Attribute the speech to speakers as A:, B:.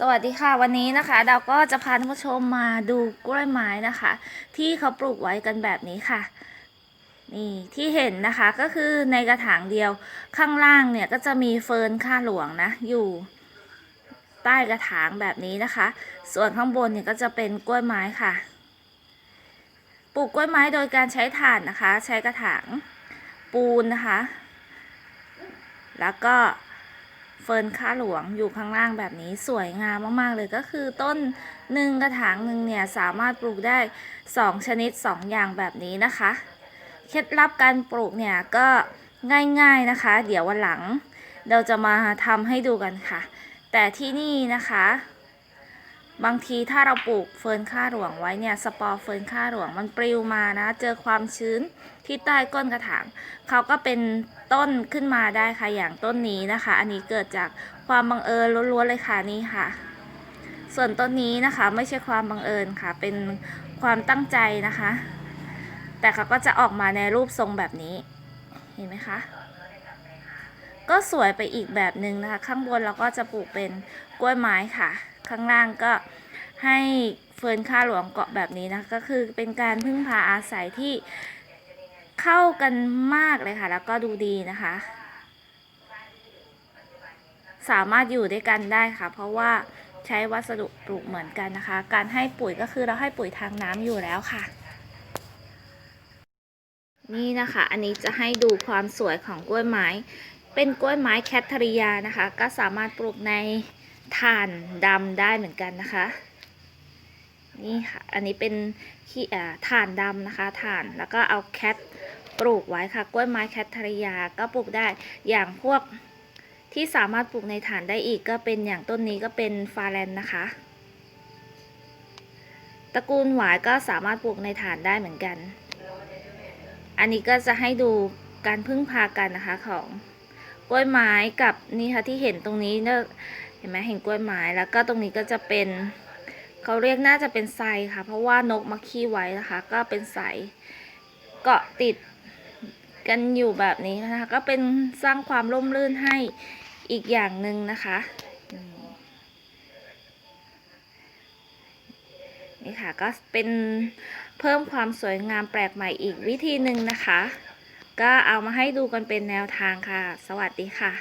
A: สวัสดีค่ะวันนี้นะคะเราก็จะพาท่านผู้ชมมาดูกล้วยไม้นะคะ ที่เขาปลูกไว้กันแบบนี้ค่ะ นี่ที่เห็นนะคะก็คือในกระถางเดียวข้างล่างเนี่ยก็จะมีเฟิร์นข้าหลวงนะ อยู่ใต้กระถางแบบนี้นะคะ ส่วนข้างบนเนี่ยก็จะเป็นกล้วยไม้ค่ะ ปลูกกล้วยไม้โดยการใช้ถ่านนะคะ ใช้กระถางปูนนะคะ แล้วก็ เฟิร์นค่าหลวงอยู่ข้างล่างแบบนี้สวยงามมากๆเลยก็คือต้นหนึ่งกระถางหนึ่งเนี่ยสามารถปลูกได้ 2 ชนิด 2 อย่างแบบนี้นะคะ เคล็ดลับการปลูกเนี่ยก็ง่ายๆนะคะ เดี๋ยววันหลัง เราจะมาทำให้ดูกันค่ะ แต่ที่นี่นะคะ บางทีถ้าเราปลูกเฟิร์นข้าหลวงไว้เนี่ยสปอร์เฟิร์นข้าหลวงมันปลิวมานะ เจอความชื้นที่ใต้ก้นกระถางเขาก็เป็นต้นขึ้นมาได้ค่ะอย่างต้นนี้นะคะ อันนี้เกิดจากความบังเอิญล้วนๆเลยค่ะนี่ค่ะ ส่วนต้นนี้นะคะไม่ใช่ความบังเอิญค่ะ เป็นความตั้งใจนะคะ แต่เขาก็จะออกมาในรูปทรงแบบนี้เห็นไหมคะก็สวยไปอีกแบบหนึ่งนะคะ ข้างบนเราก็จะปลูกเป็นกล้วยไม้ค่ะ ข้างล่างก็ให้เฟิร์นข้าหลวงเกาะแบบนี้นะก็คือเป็นการพึ่งพาอาศัยที่เข้ากันมากเลยค่ะ แล้วก็ดูดีนะคะ สามารถอยู่ด้วยกันได้ค่ะ เพราะว่าใช้วัสดุปลูกเหมือนกันนะคะ การให้ปุ๋ยก็คือเราให้ปุ๋ยทางน้ำอยู่แล้วค่ะ นี่นะคะ อันนี้จะให้ดูความสวยของกล้วยไม้ เป็นกล้วยไม้แคทเทอริยานะคะ ก็สามารถปลูกใน ถ่านดำได้เหมือนกันนะคะ นี่ค่ะ อันนี้เป็นขี้อ่าถ่านดำนะคะถ่านแล้วก็เอาแคทปลูกไว้ค่ะ กล้วยไม้แคททริยาก็ปลูกได้อย่างพวกที่สามารถปลูกในถ่านได้อีกก็เป็นอย่างต้นนี้ก็เป็นฟาแลนนะคะ ตระกูลหวายก็สามารถปลูกในถ่านได้เหมือนกัน อันนี้ก็จะให้ดูการพึ่งพากันนะคะของ กล้วยไม้กับนี่ค่ะที่เห็นตรงนี้เนี่ยเห็นไหมเห็นกล้วยไม้แล้วก็ตรงนี้ก็จะเป็นเขาเรียกน่าจะเป็นไซค่ะ เพราะว่านกมาขี้ไว้นะคะ ก็เป็นไซเกาะติดกันอยู่แบบนี้นะคะก็เป็นสร้างความร่มรื่นให้อีกอย่างหนึ่งนะคะนี่ค่ะก็เป็นเพิ่มความสวยงามแปลกใหม่อีกวิธีหนึ่งนะคะ ก็เอามาให้ดูกันเป็นแนวทางค่ะ สวัสดีค่ะ